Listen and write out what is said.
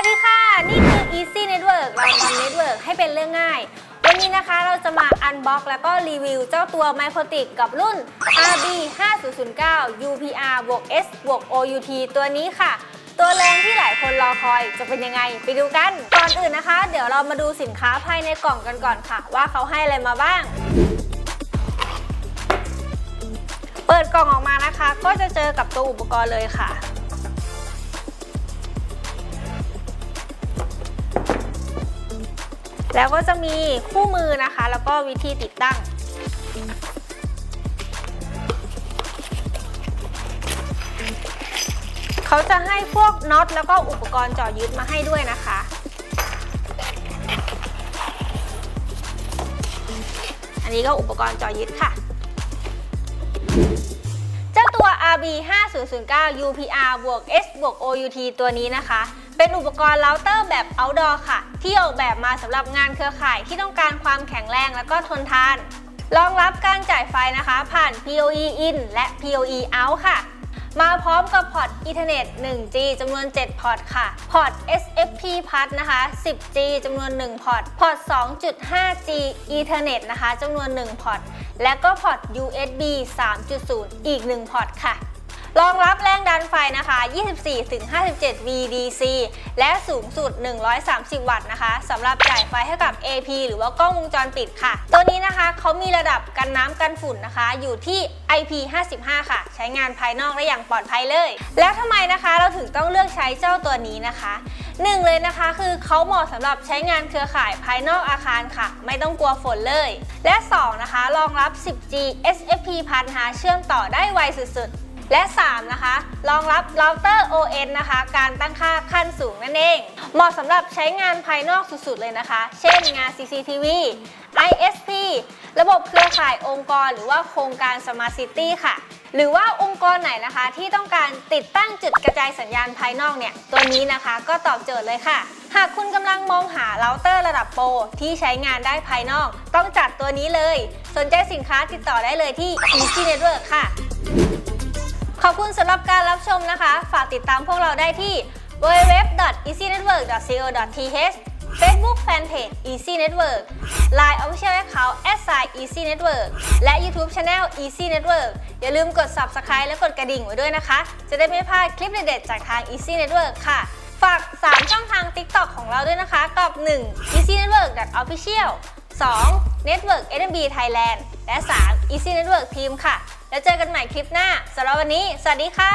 วัสดีค่ะ นี่คือ Easy Network เราทำ Network ให้เป็นเรื่องง่าย วันนี้นะคะเราจะมาอันบ็อกแล้วก็รีวิวเจ้าตัว m y p o t i c กับรุ่น RB 5009 UPR บวก S บวก OUT ตัวนี้ค่ะ ตัวแรงที่หลายคนรอคอยจะเป็นยังไง ไปดูกัน ก่อนอื่นนะคะ เดี๋ยวเรามาดูสินค้าภายในกล่องกันก่อนค่ะ ว่าเขาให้อะไรมาบ้าง เปิดกล่องออกมานะคะ ก็จะเจอกับตัวอุปกรณ์เลยค่ะ แล้วก็จะมีคู่มือนะคะ แล้วก็วิธีติดตั้ง เขาจะให้พวกน็อตแล้วก็อุปกรณ์เจาะยึดมาให้ด้วยนะคะอันนี้ก็อุปกรณ์เจาะยึดค่ะ เจ้าตัว RB 5009 UPR บวก S บวก OUT ตัวนี้นะคะ เป็นอุปกรณ์เราเตอร์แบบ outdoor ค่ะ ที่ออกแบบมาสำหรับงานเครือข่ายที่ต้องการความแข็งแรงและก็ทนทาน รองรับการจ่ายไฟนะคะ ผ่าน PoE in และ PoE out ค่ะ มาพร้อมกับพอร์ต Ethernet 1G จำนวน 7 พอร์ตค่ะ พอร์ต SFP Plus นะคะ 10G จำนวน 1 พอร์ต พอร์ต 2.5G Ethernet นะคะจำนวน 1 พอร์ต และก็พอร์ต USB 3.0 อีก 1 พอร์ตค่ะ รองรับแรงดันไฟนะคะ 24-57 VDC และสูงสุด 130 วัตต์นะคะสำหรับจ่ายไฟให้กับ AP หรือว่ากล้องวงจรปิดค่ะ ตัวนี้นะคะเขามีระดับกันน้ำกันฝุ่นนะคะ อยู่ที่ IP55 ค่ะ ใช้งานภายนอกได้อย่างปลอดภัยเลย แล้วทำไมนะคะเราถึงต้องเลือกใช้เจ้าตัวนี้นะคะหนึ่งเลยนะคะ คือเขาเหมาะสำหรับใช้งานเครือข่ายภายนอกอาคารค่ะ ไม่ต้องกลัวฝนเลย และ 2 นะคะรองรับ 10G SFP พันหาเชื่อมต่อได้ไวสุดๆ และ 3 นะคะ รองรับเราเตอร์ ON นะคะ การตั้งค่าขั้นสูงนั่นเอง เหมาะสำหรับใช้งานภายนอกสุดๆเลยนะคะ เช่นงาน CCTV ISP ระบบเครือข่ายองค์กรหรือว่าโครงการ Smart City ค่ะ หรือว่าองค์กรไหนนะคะ ที่ต้องการติดตั้งจุดกระจายสัญญาณภายนอกเนี่ย ตัวนี้นะคะก็ตอบโจทย์เลยค่ะ หากคุณกำลังมองหาเราเตอร์ระดับโปรที่ใช้งานได้ภายนอก ต้องจัดตัวนี้เลย สนใจสินค้าติดต่อได้เลยที่ Easy Network ค่ะ ขอบคุณสำหรับการรับชมนะคะ ฝากติดตามพวกเราได้ที่ www.easynetwork.co.th Facebook Fanpage Easy Network Line Official Account s i @easy network และ YouTube Channel Easy Network อย่าลืมกด Subscribe และกดกระดิ่งไว้ด้วยนะคะ จะได้ไม่พลาดคลิปเด็ดๆจากทาง Easy Network ค่ะ ฝาก 3 ช่องทาง TikTok ของเราด้วยนะคะ กับ 1. Easy Network Official 2. Network NMB Thailand และ 3. Easy Network Team ค่ะ แล้วเจอกันใหม่คลิปหน้าสำหรับวันนี้ สวัสดีค่ะ